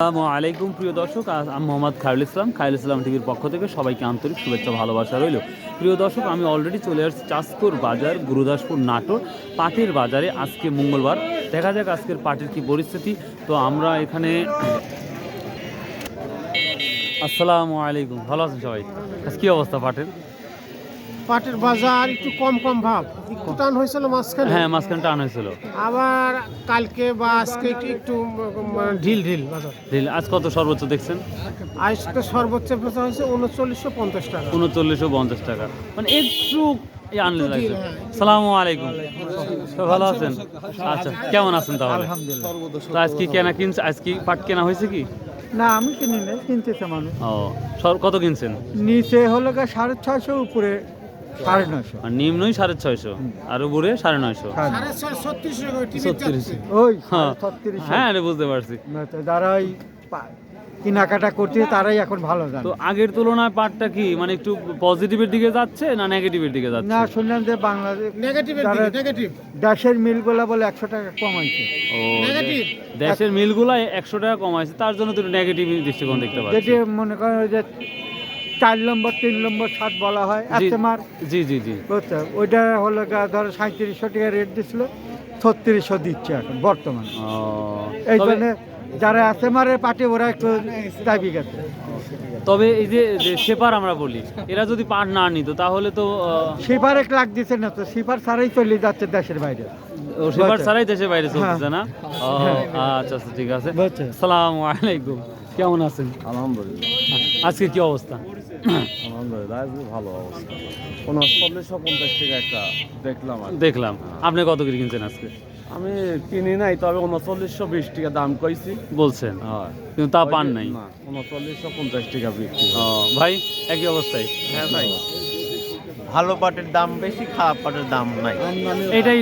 আসসালামু আলাইকুম, প্রিয় দর্শক। আমি মোহাম্মদ খায়রুল ইসলাম খায়রুল ইসলাম টিভির পক্ষ থেকে সবাইকে আন্তরিক শুভেচ্ছা ভালোবাসা রইল। প্রিয় দর্শক, আমি অলরেডি চলে আসছি চাঁদপুর বাজার, গুরুদাসপুর নাটোর, পাটের বাজারে। আজকে মঙ্গলবার। দেখা যাক আজকের পাটের কি পরিস্থিতি। তো আমরা এখানে আসসালামু আলাইকুম। ভালো আছেন সবাই? আজ কি অবস্থা পাটের? পাটের বাজার একটু কম কম ভাব। একটু টান হয়েছিল মাঝখানে? হ্যাঁ মাঝখানে টান হয়েছিল। আবার কালকে বা আজকে একটু একটু মানে ঢিল ঢিল বাজার। ঢিল, আজ কত সর্বোচ্চ দেখছেন? আজকে সর্বোচ্চ বেচা হয়েছে উনচল্লিশশো পঞ্চাশ টাকা। উনচল্লিশশো পঞ্চাশ টাকা। মানে একটু আনলে লাগছে। হ্যাঁ। সালামু আলাইকুম। তো ভালো আছেন? আচ্ছা কেমন আছেন তাহলে? তো আজ কি কেনা কিনছে আজ কি পাট কেনা হয়েছে কি? না আমি কিনি নাই কিনতেছে মানুষ। ও সর কত কিনছেন? নিচে হলো সাড়ে ছয়শো উপরে। সাড়ে নয়শো। আর নিম্নই সাড়ে ছয়শো। আর উপরে সাড়ে নয়শো। ওই হ্যাঁ। হ্যাঁ এটা বুঝতে পারছি। যারা ওই পা- কেনাকাটা করছে তারাই এখন ভালো তো আগের তুলনায় পাটটা কি মানে একটু পজিটিভের দিকে যাচ্ছে না নেগেটিভের দিকে যাচ্ছে? না শুনলাম যে বাংলাদেশ নেগেটিভের যারা দিকে নেগেটিভ। দেশের মিলগুলা বলে একশো টাকা কমাইছে ও নেগেটিভ। দেশের মিলগুলা একশো টাকা কমাইছে তার জন্য তো নেগেটিভ দৃষ্টিকোণ দেখতে পাচ্ছি। যেটি মনে করেন যে চার নম্বর তিন নম্বর সাত বলা হয়। G SMR G G G. বুঝছ ওইটা হলো ধরো সাঁত্রিশশো টাকা রেট দিছিল ছত্রিশশো দিচ্ছে এখন বর্তমানে। এই জন্য যারা এসএমআরের পার্টি ওরা একটু দাবি গেছে তবে এই যে যে সেপার আমরা বলি এরা যদি পাট না নিত তাহলে তো সিপার এক লাখ দিচ্ছে না তো সিপার ছাড়াই চলে যাচ্ছে দেশের বাইরে। ও সেপার। ছাড়াই দেশের বাইরে চলতেছে হ্যাঁ। না আচ্ছা আচ্ছা ঠিক আছে। সালাম আলাইকুম। কেমন আছেন? আলহামদুলিল্লাহ। আজকে কি অবস্থা? ভালো অবস্থা। উনচল্লিশশো পঞ্চাশ টাকা একটা দেখলাম দেখলাম। আপনি কত করে কিনছেন আজকে? আমি কিনি নাই তবে উনচল্লিশশো বিশ টাকা দাম কইছি। বলছেন? হয়। কিন্তু তা পান নাই। উনচল্লিশশো পঞ্চাশ টাকা বিক্রি ভাই একই অবস্থায়। হ্যাঁ ভাই। ভালো পাটের দাম বেশি খারাপ পাটের দাম নাই। এটাই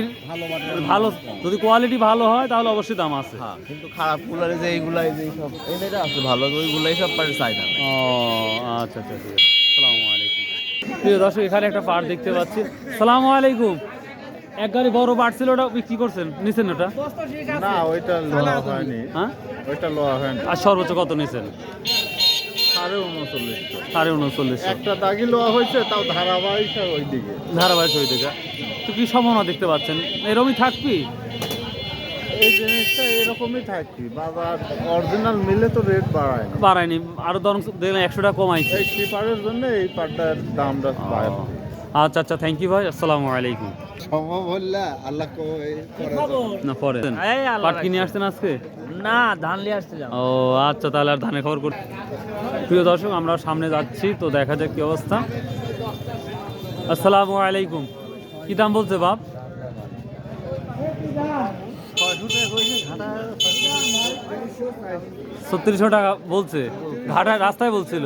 ভালো যদি কোয়ালিটি ভালো হয় তাহলে অবশ্যই দাম আছে। হ্যাঁ কিন্তু খারাপ গুলারে যে এইগুলাই যে সব এইটা আছে ভালো ওইগুলাই সব পাটের চাহিদা ও আচ্ছা আচ্ছা ঠিক আছে সালামু আলাইকুম। প্রিয় দর্শক এখানে একটা পাট দেখতে পাচ্ছি। সালামু আলাইকুম। এক গাড়ি বড় পাট ছিল ওটা বিক্রি করছেন? নিছেন ওটা? না ওইটা লোয়া হয়নি। হ্যাঁ? ওইটা লোয়া হয়নি। আর সর্বোচ্চ কত নিছেন? সাড়ে উনচল্লিশ সাড়ে উনচল্লিশ একটা দাগি লোয়া হয়েছে তাও ধারাবাহিক ওই দিকে ধারাবাহিক হয়ে দেখা তো কি সম্ভাবনা দেখতে পাচ্ছেন? এরমই থাকবি? এই জিনিসটা এরকমই থাকবে বাজার অরিজিনাল মিলে তো রেট বাড়ায় বাড়ায়নি। আরও ধরুন দেখলাম একশো টাকা কমাইছে। এই শিপারের জন্য এই পাটটার দামটা আচ্ছা আচ্ছা থ্যাংক ইউ ভাই। আসসালামু আলাইকুম। সম্ভব হলে আল্লাহ না পরে। পাট কিনে আসছেন আজকে? না, ধান আসতে যাও ও আচ্ছা তাহলে আর ধানের খবর করতে প্রিয় দর্শক, আমরা সামনে যাচ্ছি, তো দেখা যাক কি অবস্থা। আসসালামু আলাইকুম। কি দাম বলছে, বাপ? ছত্রিশশো টাকা বলছে। ঘাটা রাস্তায় বলছিল।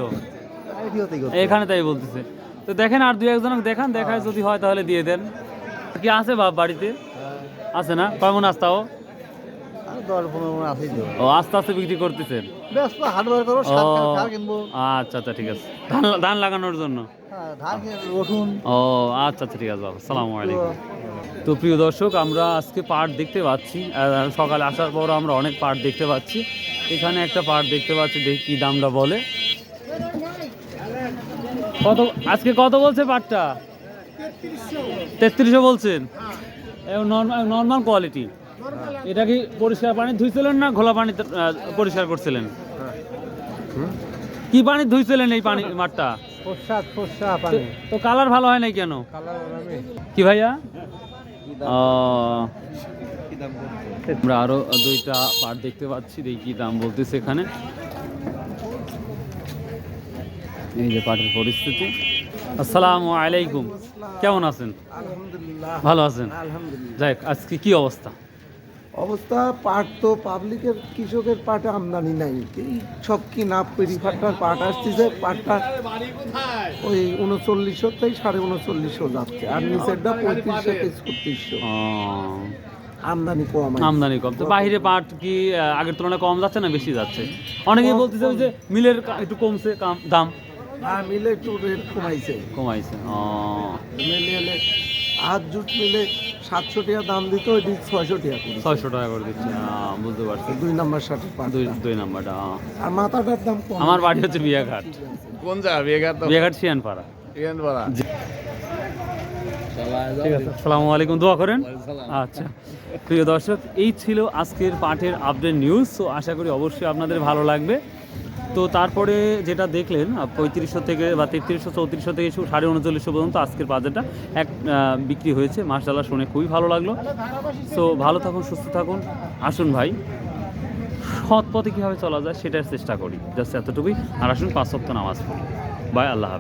এখানে তাই বলতেছে। তো দেখেন, আর দুই একজন দেখান, দেখায় যদি হয় তাহলে দিয়ে দেন। কি আছে, বাপ, বাড়িতে? আছে না? কেমন আস্তাও দশ পনেরো মন আছে ও আস্তে আস্তে বিক্রি করতেছেন? ব্যস্ত হার্ডওয়ার করো ও আচ্ছা আচ্ছা ঠিক আছে। ধান ধান লাগানোর জন্য? ধান রসুন। ও আচ্ছা আচ্ছা ঠিক আছে বাবা। সালামু আলাইকুম। তো প্রিয় দর্শক আমরা আজকে পাট দেখতে পাচ্ছি। সকালে আসার পর আমরা অনেক পাট দেখতে পাচ্ছি। এখানে একটা পাট দেখতে পাচ্ছি দেখি কি দামটা বলে। কত আজকে কত বলছে পাটটা? তেত্রিশশো। বলছেন? নর্মাল কোয়ালিটি এটা কি পরিষ্কার পানি ধুইছিলেন না ঘোলা পানি পরিষ্কার করছিলেন? কি পানি ধুইছিলেন এই পানি মাঠটা? তো- তো কালার ভালো হয় নাই কেন? কি ভাইয়া? আমরা আরও দুইটা পাট দেখতে পাচ্ছি দেখি কি দাম বলতেছে এখানে। এই যে পাটের পরিস্থিতি। আসসালামু আলাইকুম। কেমন আছেন? ভালো আছেন? যাই আজকে কি অবস্থা? অবস্থা পাট তো পাবলিকের কৃষকের পাটে আমদানি নাই। এই সব কিনা পেরিফাটার পাট আসতেছে পাটটা ওই উনচল্লিশশো থেকে সাড়ে উনচল্লিশশো যাচ্ছে আর নিচেরটা পঁয়ত্রিশশো ছত্রিশশো। আমদানি কম আমদানি কম। তো বাইরে পাট কি আগের তুলনায় কম যাচ্ছে না বেশি যাচ্ছে? অনেকেই বলতেছে যে মিলের একটু কমছে কাম- দাম। আর মিলে একটু রেট কমাইছে। কমাইছে ও। মিলে হাত জুট মিলে সাতশো টাকা দাম দিত ওইটি ছয়শো টাকা করে ছয়শো টাকা করে দিচ্ছি। আহ, বুঝতে পারছি। দুই নাম্বার শার্টের পাট। দুই দুই নাম্বারটা। আর মাথাটার দাম কম। আমার বাড়ি হচ্ছে বিয়াঘাট। কোন জায়গা? বিয়েঘাট বিয়াঘাট শিয়ানপাড়া ঠিক আছে আসসালামু আলাইকুম। দোয়া করেন। আচ্ছা। প্রিয় দর্শক এই ছিল আজকের পাঠের আপডেট নিউজ তো আশা করি অবশ্যই আপনাদের ভালো লাগবে। তো তারপরে যেটা দেখলেন পঁয়ত্রিশশো থেকে বা তেত্রিশশো, চৌত্রিশশো থেকে সাড়ে উনচল্লিশশো পর্যন্ত আজকের বাজারটা এক বিক্রি হয়েছে। মাসডালা শুনে খুবই ভালো লাগল। সো ভালো থাকুন, সুস্থ থাকুন। আসুন ভাই, সৎ পথে কীভাবে চলা যায় সেটার চেষ্টা করি। জাস্ট এতটুকুই। আর আসুন পাঁচ সপ্তাহ নামাজ পড়ি। বাই, আল্লাহ হাফিজ।